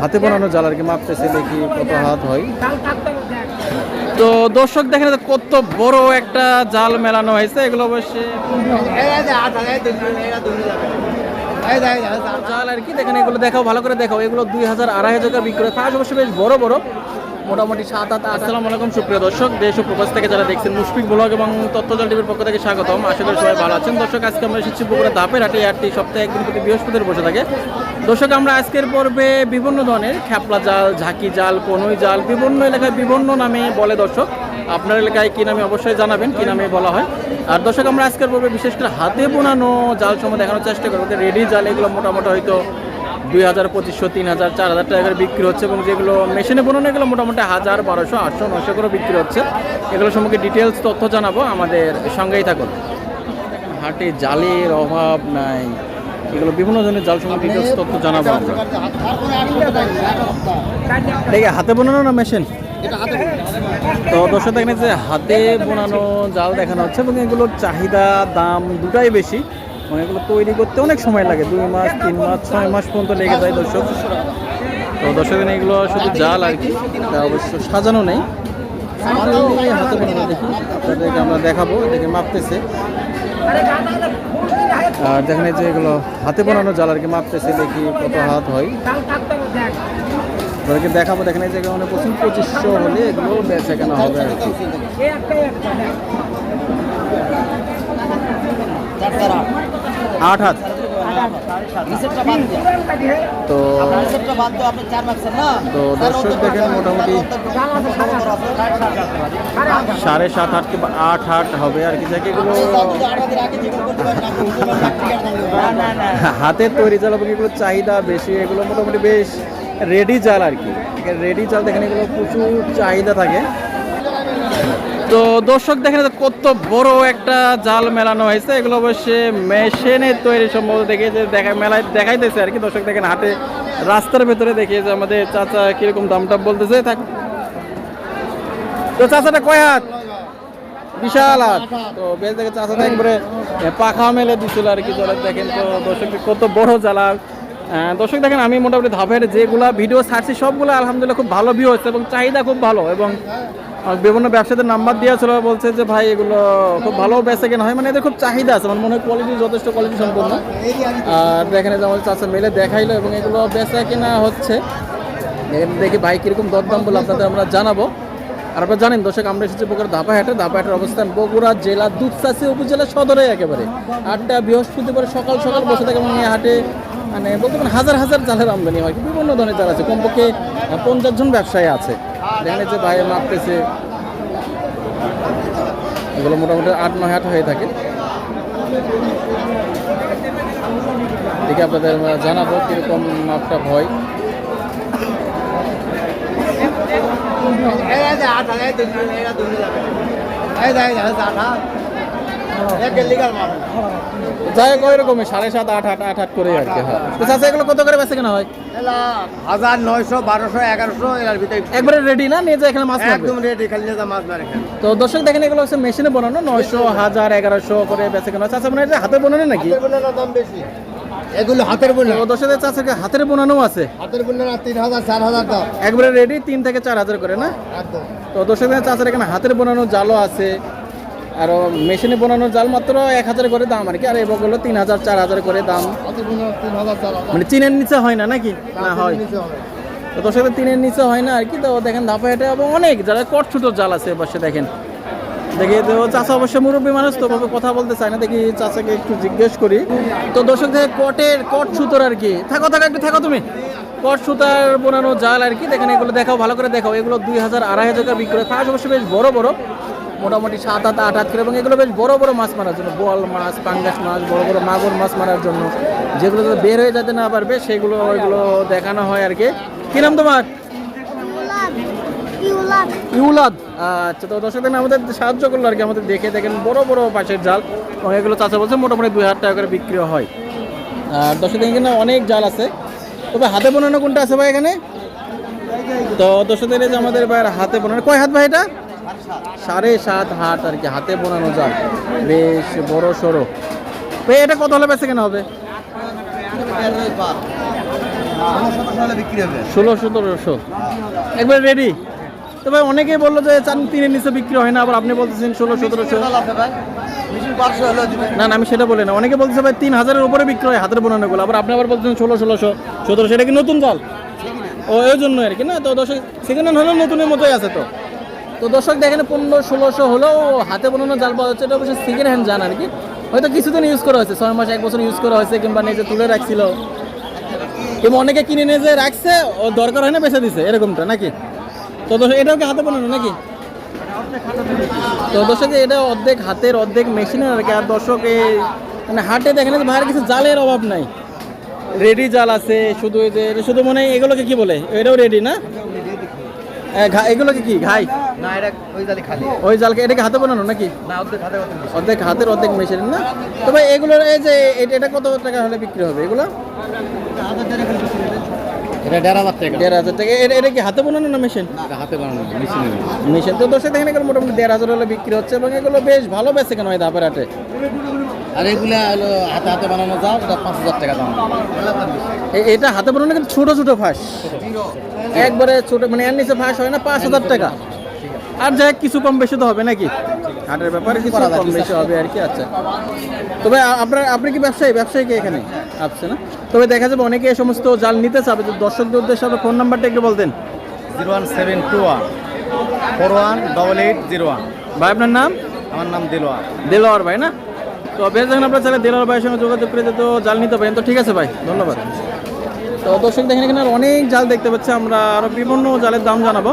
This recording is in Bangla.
হাতে বানানো জাল আর কি মাপতেছে দেখি কত হাত হয়? তো দর্শক দেখেন কত বড় একটা জাল মেলানো হয়েছে, এগুলো অবশ্যই জাল আর কি, দেখেন এগুলো দেখাও, ভালো করে দেখাও। এগুলো দুই হাজার আড়াই হাজার টাকা বিক্রি হয় অবশ্যই বেশ বড় বড়। মোটামুটি সাত আট আসসালামু আলাইকুম, সুপ্রিয় দর্শক, দেশ ও প্রবাস থেকে যারা দেখছেন মুশফিক ব্লগ এবং তথ্যজল টিভির পক্ষ থেকে স্বাগতম। আশা করি সবাই ভালো আছেন। দর্শক, আজকে আমরা এসেছি বগুড়া দাপের হাটে। হাটটি সপ্তাহে একদিন প্রতি বৃহস্পতিবার বসে থাকে। দর্শক, আমরা আজকের পর্বে বিভিন্ন ধরনের খ্যাপলা জাল, ঝাঁকি জাল কনুই জাল, বিভিন্ন এলাকায় বিভিন্ন নামে বলে দর্শক। আপনার এলাকায় কী নামে অবশ্যই জানাবেন, কী নামে বলা হয়। আর দর্শক, আমরা আজকের পর্বে বিশেষ করে হাতে বোনানো জাল সময় দেখানোর চেষ্টা করব। রেডি জাল, এগুলো মোটামুটি হয়তো দুই হাজার পঁচিশশো তিন হাজার চার হাজার টাকা করে বিক্রি হচ্ছে এবং যেগুলো মেশিনে বোনানো এগুলো মোটামুটি হাজার বারোশো আটশো নশো করে বিক্রি হচ্ছে। এগুলো সম্পর্কে ডিটেলস তথ্য জানাব। আমাদের সঙ্গেই থাকুন। হাটে জালের অভাব নাই। এগুলো বিভিন্ন ধরনের জাল সম্পর্কে ডিটেলস তথ্য জানাব আমরা। দেখে হাতে বোনানো না মেশিন তো দর্শক দেখেন যে হাতে বোনানো জাল দেখানো হচ্ছে এবং এগুলোর চাহিদা দাম দুটাই বেশি। এবং এগুলো তৈরি করতে অনেক সময় লাগে, দুই মাস, তিন মাস, ছয় মাস পর্যন্ত লেগে যায় দর্শক। তো দর্শক এগুলো শুধু জাল আর কি, তা অবশ্য সাজানো নেই। হাতে বোনানো দেখি আপনাদেরকে আমরা দেখাবো দেখে মাপতেছে। আর দেখেন যে এগুলো হাতে বানানো জাল আর কি মাপতেছে, দেখি কত হাত হয়। তাদেরকে দেখাবো, দেখেন এই যে মানে প্রথম পঁচিশশো হলে এগুলো বেচা কেনা হবে আর কি। আট হাত। তো তো দর্শক দেখেন মোটামুটি সাড়ে সাত আট কিংবা আট হাট হবে আর কি। যাকে হাতের তৈরি জাল এবং এগুলো চাহিদা বেশি, এগুলো মোটামুটি বেশ রেডি জাল আর কি। রেডি জাল দেখেন, এগুলো প্রচুর চাহিদা থাকে। তো দর্শক দেখেন কত বড় একটা জাল মেলানো হয়েছে। এগুলো অবশ্যই মেশিনে তৈরি সম্ভবত দেখে যে দেখা মেলায় দেখাইতেছে আর কি। দর্শক দেখেন হাতে রাস্তার ভেতরে দেখে যে আমাদের চাচা কীরকম দামটা বলতেছে। থাক। তো চাচাটা কয় হাত? বিশাল হাত। তো বেশ দেখে চাচাটা একবারে পাখা মেলে দিছিল আর কি জলে দেখেন তো দর্শক কত বড় জ্বালা দর্শক দেখেন আমি মোটামুটি ধাপের যেগুলা ভিডিও ছাড়ছি, সবগুলো আলহামদুলিল্লাহ খুব ভালো ভিউ হচ্ছে এবং চাহিদা খুব ভালো এবং বিভিন্ন ব্যবসাদের নাম্বার দিয়েছিল, বলছে যে ভাই এগুলো খুব ভালো বেচে কেনা হয়। মানে এদের খুব চাহিদা আছে, আমার মনে হয় কোয়ালিটি যথেষ্ট কোয়ালিটি সম্পূর্ণ আর দেখেন যে আমাদের চাষা মেলে দেখাইলো এবং এগুলো বেচা কেনা হচ্ছে। দেখি ভাই কীরকম দরদাম বলে আপনাদের আমরা জানাব। আর আপনারা জানেন, দর্শক, আমরা এসেছি বগুড়া ধাপাহাটে ধাপাহাটের অবস্থান বগুড়া জেলা দুধসাসি উপজেলা সদরে একেবারে। আটটা বৃহস্পতিবার সকাল সকাল বসে থাকে এবং হাটে। মানে বলতে হাজার হাজার জালের আমদানি হয়। বিভিন্ন ধরনের জাল আছে। কমপক্ষে পঞ্চাশ জন ব্যবসায়ী আছে। এই যে ভাই মাপতেছে এগুলো মোটামুটি আট নয় হাট হয়ে থাকে ঠিক আপনাদের জানাব কীরকম মাপটা হয় যাই হোক ওই রকমই সাড়ে সাত আট আট আট আট করে আর কি হয়। তো এগুলো কত করে বেচে কেনা হয়? হাজার নয়শো বারোশো এগারোশো এর ভিতরে একবারে রেডি না নিয়ে যায় এখানে মাছ একদম রেডি খালি নিয়ে মাছ মারে তো দর্শক দেখেন এগুলো হচ্ছে মেশিনে বানানো নয়শো হাজার এগারোশো করে বেচে কেনা মানে হাতে বানানো নাকি? দাম বেশি। এগুলো হাতের বোনা। চাচাকে হাতের বানানো আছে। হাতের বোনা তিন হাজার চার হাজার দাম। একবারে রেডি তিন থেকে চার হাজার করে না? তো দর্শকদের চাচার এখানে হাতের বানানো জালও আছে। আর মেশিনে বানানো জাল মাত্র এক হাজার করে দাম আর কি আর এবার হলো তিন হাজার চার হাজার করে দাম। মানে চিনের নিচে হয় না নাকি? না হয়। তো দর্শকের তিনের নিচে হয় না আর কি তো দেখেন ধাপা হেঁটে এবং অনেক যারা কট ছোটো জাল আছে পাশে দেখেন। দেখি তো চাচা অবশ্য মুরব্বী মানুষ তো কথা বলতে চায় না দেখি চাচাকে একটু জিজ্ঞেস করি। তো দর্শক দেখে কটের কট সুতোর আর কি। থাকো থাকো একটু থাকো তুমি। কট সুতার বোনানো জাল আর কি দেখেন এগুলো দেখাও ভালো করে দেখাও। এগুলো দুই হাজার আড়াই হাজার টাকা বিক্রি হয় ফাঁস অবশ্য বেশ বড় বড়। মোটামুটি সাত আট আট আট কিলো। এবং এগুলো বেশ বড় বড় মাছ মারার জন্য বল মাছ, পাঙ্গাস মাছ, বড় বড় মাগুর মাছ মারার জন্য। যেগুলো বের হয়ে যেতে না পারবে, সেগুলো ওইগুলো দেখানো হয় আর কি। কি নাম তোমার? ইউলাদ। আচ্ছা তো দর্শক আমাদের সাহায্য করল আর কি, আমাদের দেখে দেখেন, বড় বড় পাশের জাল। এবং এগুলো চাষা বলছে, মোটামুটি দুই হাজার টাকা করে বিক্রি হয়। আর দর্শক এখানে অনেক জাল আছে। তবে হাতে বোনানো কোনটা আছে ভাই এখানে? তো দর্শক দেখেন যে আমাদের ভাইয়ের হাতে বানানো, কয় হাত ভাই এটা? সাড়ে সাত হাত আর কি হাতে বোনানো জাল বেশ বড় সড়ো। এটা কত হলে বেঁচে কেনা হবে? ষোলো সতেরোশো। একবার রেডি তো ভাই অনেকেই বলল যে চান তিনের নিচে বিক্রি হয় না আবার আপনি বলতেছেন ষোলো সতেরোশো। না না আমি সেটা বলি না। অনেকে বলতেছে ভাই তিন হাজারের উপরে বিক্রি হয় হাতের বোনানোগুলো আবার আপনি আবার বলছেন ষোলো ষোলোশো। সতেরোশো এটা কি নতুন জাল? ও এই জন্য আর কি না? তো দশ সেকেন্ড হ্যান্ড হলেও নতুনের মতোই আছে তো। তো দর্শক দেখেন, পনেরো, ষোলোশো হলেও হাতে বোনানো জাল পাওয়া যাচ্ছে। এটা অবশ্যই সেকেন্ড হ্যান্ড জান আর কি। হয়তো কিছুদিন ইউজ করা হয়েছে, ছয় মাস, এক বছর ইউজ করা হয়েছে কিংবা নিজে তুলে রাখছিল। এবং অনেকে কিনে নিয়ে যে রাখছে, ও দরকার হয় না বেছে দিছে, এরকমটা নাকি? তো দর্শক, এটাও কি হাতে বানানো নাকি? তো দর্শক, এটা অর্ধেক হাতের, অর্ধেক মেশিনের আর কি। আর দর্শক, এই মানে হাটে দেখেন বাইরে কিছু জালের অভাব নাই। রেডি জাল আছে, শুধু যে, শুধু মনে হয় এগুলোকে কি বলে? এটাও রেডি না? এগুলোকে কি? ঘাই। না এটা ওই জালি খালি। ওই জালকে এটাকে হাতে বানানো নাকি? না অর্ধেক হাতের অর্ধেক মেশিন না? তবে এগুলোর এই যে এটা- এটা কত টাকা হলে বিক্রি হবে এগুলো? এটা দেড় হাজার টাকা। দেড় হাজার টাকা। এটা এটা কি হাতে বানানো না মেশিন? এটা হাতে বানানো মেশিনে মেশিন তো দর্শক দেখেন এগুলো মোটামুটি দেড় হাজার হলে বিক্রি হচ্ছে এবং এগুলো বেশ ভালো কেন হয় হাটে আর এগুলা হলো হাতে হাতে বানানো যাও পাঁচ হাজার টাকা দাম। এটা হাতে বানানো কিন্তু ছোট ছোট ফাঁস। একবারে ছোট মানে এর নিচে ফাঁস হয় না পাঁচ হাজার টাকা। আর যাই হোক, কিছু কম বেশি তো হবে নাকি? হাটের ব্যাপারে কিছু কম বেশি হবে আর কি আচ্ছা। তবে আপনার আপনি কি ব্যবসায়ী? ব্যবসায়ী কি এখানে আচ্ছা না? তবে দেখা যাবে অনেকে এই সমস্ত জাল নিতে চাবে। দর্শকদের উদ্দেশ্যে আপনার ফোন নাম্বারটা একটু বলতেন। Zero one seven two one four one double eight zero one. ভাই আপনার নাম? আমার নাম দিলওয়ার। দেলোয়ার ভাই না? তো বেশ যখন আপনার চাইলে দেলোয়ার ভাইয়ের সঙ্গে যোগাযোগ করে তো জাল নিতে পারেন। তো ঠিক আছে ভাই ধন্যবাদ। তো দর্শক দেখেন এখানে আর অনেক জাল দেখতে পাচ্ছি। আমরা আরও বিভিন্ন জালের দাম জানাব।